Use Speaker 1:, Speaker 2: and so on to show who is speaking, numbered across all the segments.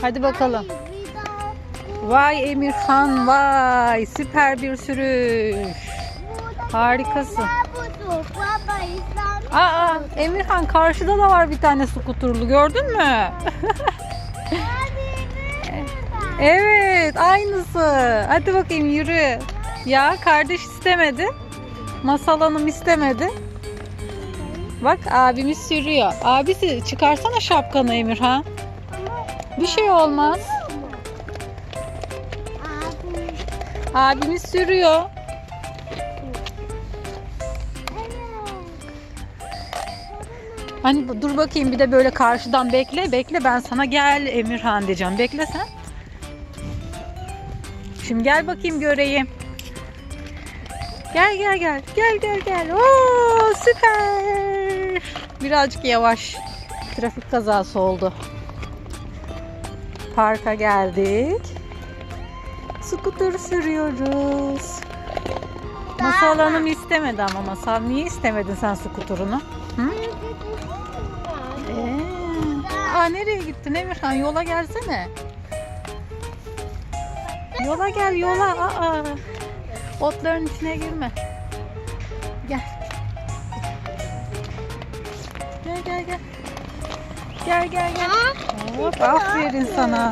Speaker 1: Hadi bakalım. Vay Emirhan vay süper bir sürüş. Harikasın. Aa Emirhan karşıda da var bir tane skuturlu gördün mü? evet aynısı. Hadi bakayım yürü. Ya kardeş istemedi. Masal Hanım istemedi. Bak abimiz sürüyor. Abisi çıkarsana şapkanı Emirhan. Bir şey olmaz. Abimiz sürüyor. Hani dur bakayım bir de böyle karşıdan bekle. Bekle ben sana gel Emirhan diyeceğim. Bekle sen. Şimdi gel bakayım göreyim. Gel gel gel. Gel gel gel. Oo süper. Birazcık yavaş. Trafik kazası oldu. Parka geldik. Skuter sürüyoruz. Masal Hanım istemedi ama Masal. Niye istemedin sen skuturunu? Hı? Ee, aa nereye gittin Emirhan? Yola gelsene. Yola gel yola. Aa, otların içine girme. Gel. Gel gel gel. Gel gel gel. Hop, aferin sana.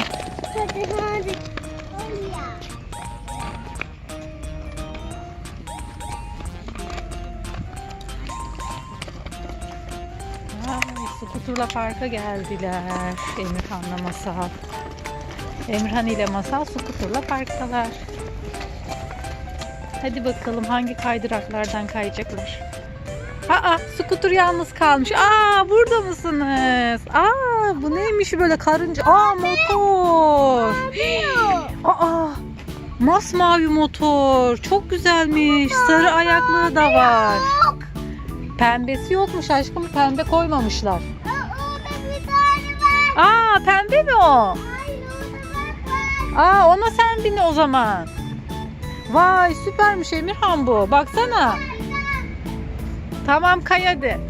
Speaker 1: Skuturla parka geldiler. Emirhan'la Masal. Emirhan ile Masal skuturla parktalar. Hadi bakalım hangi kaydıraklardan kayacaklar. Aa, skutur yalnız kalmış. Aa, burada mısınız? Aa, bu neymiş böyle karınca? Aa, motor. Aa, masmavi motor. Çok güzelmiş. Sarı ayaklığı da var. Pembesi yokmuş aşkım. Pembe koymamışlar. Aa, pembe mi o? Aa, ona sen bin o zaman. Vay süpermiş Emirhan bu. Baksana. Tamam kay hadi.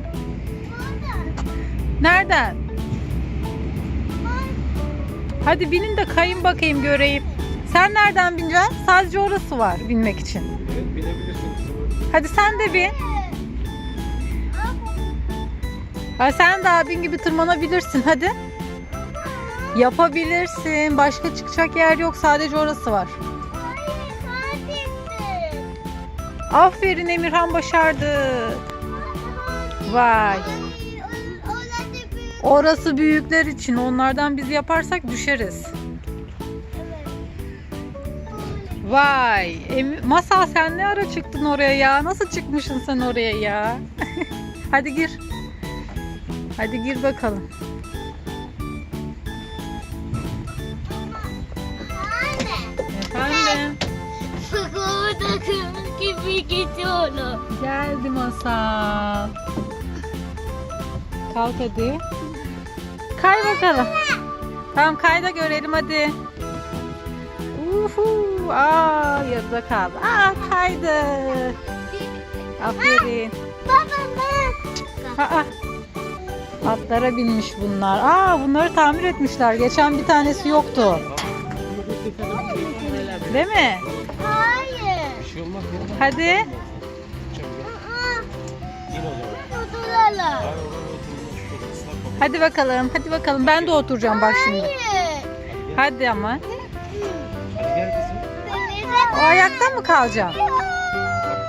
Speaker 1: Nereden? Hadi binin de kayın bakayım göreyim. Sen nereden bineceksin? Sadece orası var binmek için.
Speaker 2: Evet binebilirsin kızım.
Speaker 1: Hadi sen de bin. Ha, sen de abin gibi tırmanabilirsin hadi. Yapabilirsin. Başka çıkacak yer yok. Sadece orası var. Aferin Emirhan başardı. Vay. Orası büyükler için. Onlardan biz yaparsak düşeriz. Vay. Emi- Masal sen ne ara çıktın oraya ya? Nasıl çıkmışsın sen oraya ya? Hadi gir. Hadi gir bakalım. Efendim.
Speaker 3: gibi gidiyorum.
Speaker 1: Geldi Masal. Kalk hadi. Kay bakalım. Tamam kay da görelim hadi. Uhu. Aa yarıda kaldı. Aa kaydı. Aferin.
Speaker 3: Baba
Speaker 1: Aa. Atlara binmiş bunlar. Aa bunları tamir etmişler. Geçen bir tanesi yoktu. Değil mi?
Speaker 3: Hayır.
Speaker 1: Hadi.
Speaker 2: Çabuk
Speaker 1: Hadi bakalım. Hadi bakalım. Ben de oturacağım bak şimdi.
Speaker 3: Hayır.
Speaker 1: Hadi ama.
Speaker 2: Hadi gel kızım.
Speaker 1: O ayakta mı kalacaksın?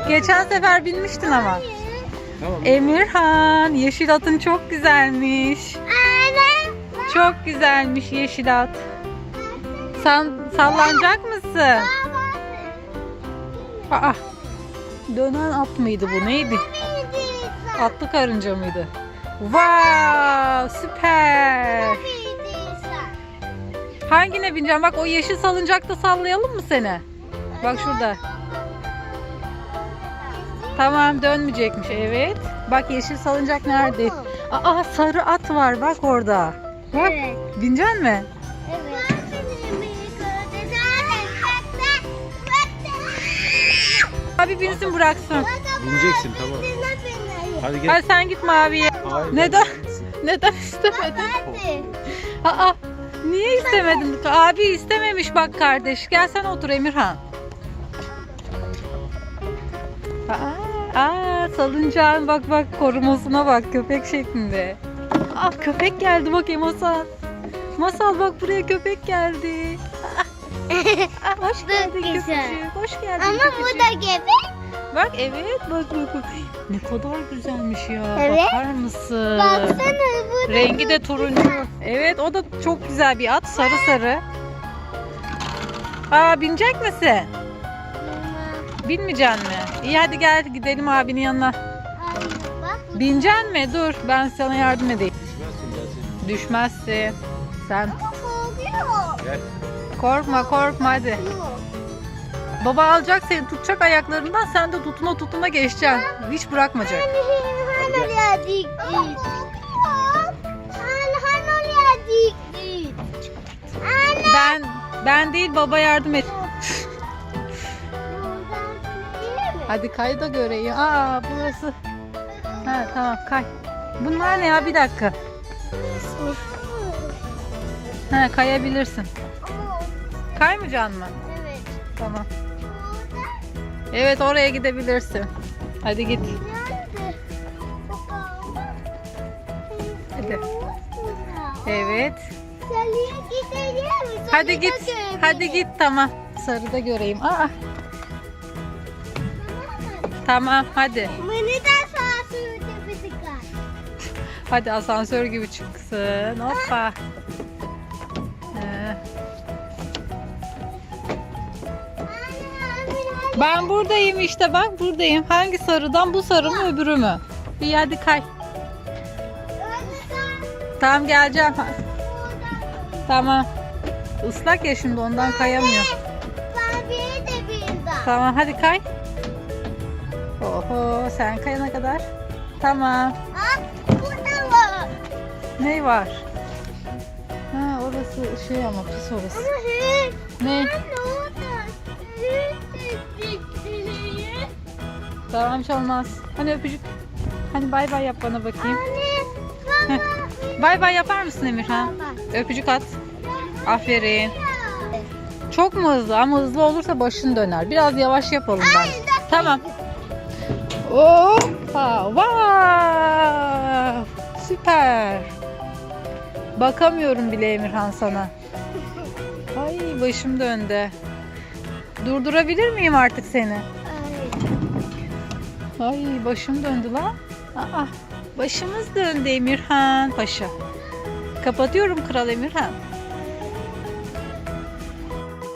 Speaker 1: Geçen sefer binmiştin ama.
Speaker 2: Tamam.
Speaker 1: Emirhan, yeşil atın çok güzelmiş. Çok güzelmiş yeşil at. Sen sallanacak mısın? Aa, dönen at mıydı bu? Neydi? Atlı karınca mıydı? Wow, süper. Hangine bineceğim? Bak o yeşil salıncakta sallayalım mı seni? Bak şurada. Tamam dönmeyecekmiş. Evet. Bak yeşil salıncak nerede? Aa sarı at var bak orada. Bak
Speaker 3: Evet.
Speaker 1: binecek mi?
Speaker 3: Evet.
Speaker 1: Abi binsin bıraksın.
Speaker 2: Bineceksin tamam. Hadi gel.
Speaker 1: Hadi sen git maviye.
Speaker 2: Hayır,
Speaker 1: Neden? Neden istemedin? Aa Niye istemedin? Abi istememiş bak kardeş. Gel sen otur Emirhan. Aa, aa salıncağın bak bak korumasına bak köpek şeklinde. Ah köpek geldi bak Masal. Masal bak buraya köpek geldi. Ah, hoş geldin köpecik. Hoş geldin
Speaker 3: Ama bu da gebe.
Speaker 1: Bak evet bak bak bak. Ne kadar güzelmiş ya.
Speaker 3: Evet.
Speaker 1: Bakar mısın?
Speaker 3: Baksana bu da.
Speaker 1: Rengi de turuncu. Evet o da çok güzel bir at. Sarı sarı. Aa binecek misin? Binmeyeceksin mi? İyi hadi gel gidelim abinin yanına.
Speaker 3: Ay, bak.
Speaker 1: Bineceksin mi? Dur ben sana yardım edeyim.
Speaker 2: Düşmezsin gelsin.
Speaker 1: Düşmezsin. Sen
Speaker 3: Korkuyor.
Speaker 2: Gel.
Speaker 1: korkma korkma hadi. Baba alacak seni tutacak ayaklarından sen de tutuna tutuna geçeceksin. Hiç bırakmayacak.
Speaker 3: Han oraya diktik. Han han oraya diktik. Anne.
Speaker 1: Ben ben değil baba yardım et. Hadi kay da göreyim. Aa burası. Ha tamam kay. Bunlar ne ya bir dakika. Ha kayabilirsin. Kaymayacaksın mı?
Speaker 3: Evet.
Speaker 1: Tamam. Evet oraya gidebilirsin. Hadi git. Hadi. Evet. Hadi git. Hadi git tamam. Sarıda göreyim. Aa tamam hadi. Hadi asansör gibi çıksın. Hoppa. Ben buradayım işte bak buradayım. Hangi sarıdan bu sarı mı öbürü mü? İyi hadi kay. Tamam geleceğim. Tamam. Islak ya şimdi ondan kayamıyor.
Speaker 3: Barbie'ye de bindim.
Speaker 1: Tamam hadi kay. Oho sen kayana kadar. Tamam.
Speaker 3: Ha, burada var.
Speaker 1: Ne var? Ha orası şey ama pis orası.
Speaker 3: Ama
Speaker 1: Ne? Tamam hiç olmaz. Hani öpücük. Hani bay bay yap bana bakayım.
Speaker 3: Anne, baba.
Speaker 1: Bay bay yapar mısın Emirhan? Öpücük at. Aferin. Çok mu hızlı? Ama hızlı olursa başın döner. Biraz yavaş yapalım ben. Tamam. Hoppa. Wow. Süper. Bakamıyorum bile Emirhan sana. Ay başım döndü. Durdurabilir miyim artık seni? Ay başım döndü lan. Aa, başımız döndü Emirhan Paşa. Kapatıyorum Kral Emirhan.